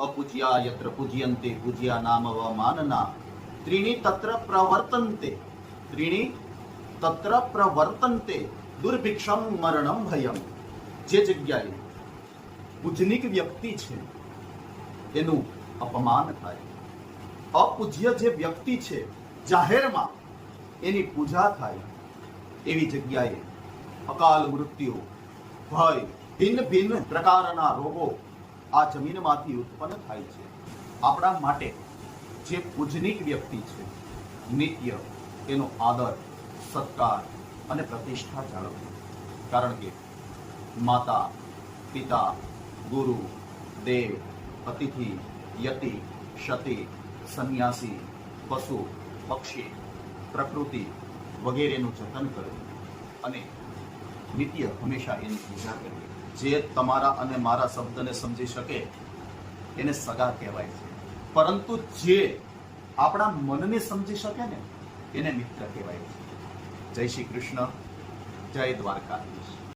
અપૂજ્યા યત્ર પૂજ્યંતે, પૂજ્યા નામ અવમાનના. માનના ત્રીણી તત્ર પ્રવર્તન્તે, ત્રીણી તત્ર પ્રવર્તન્તે, દુર્ભિક્ષમ મરણમ ભયમ. જે જગ્યાએ પૂજનિક વ્યક્તિ છે, એનું અપમાન થાય. અપૂજ્ય જે વ્યક્તિ છે, જાહેરમાં એની પૂજા થાય. એવી જગ્યાએ અકાલ મૃત્યુ, ભય ભિન્ન ભિન્ન પ્રકારના રોગો આ જમીનમાંથી ઉત્પન્ન થાય છે. આપણા માટે જે પૂજનીક વ્યક્તિ છે, નિત્ય એનો આદર, સત્કાર અને પ્રતિષ્ઠા જાળવવી. કારણ કે માતા, પિતા, ગુરુ, દેવ, અતિથિ, યતિ ક્ષતિ સંન્યાસી, પશુ, પક્ષી, પ્રકૃતિ વગેરેનું જતન કરવું અને નિત્ય હંમેશા એની પૂજા કરવી. જે તમારા અને મારા શબ્દને સમજી શકે, એને સગા કહેવાય છે. પરંતુ જે આપણા મનને સમજી શકે ને, એને મિત્ર કહેવાય છે. જય શ્રી કૃષ્ણ, જય દ્વારકાધીશ.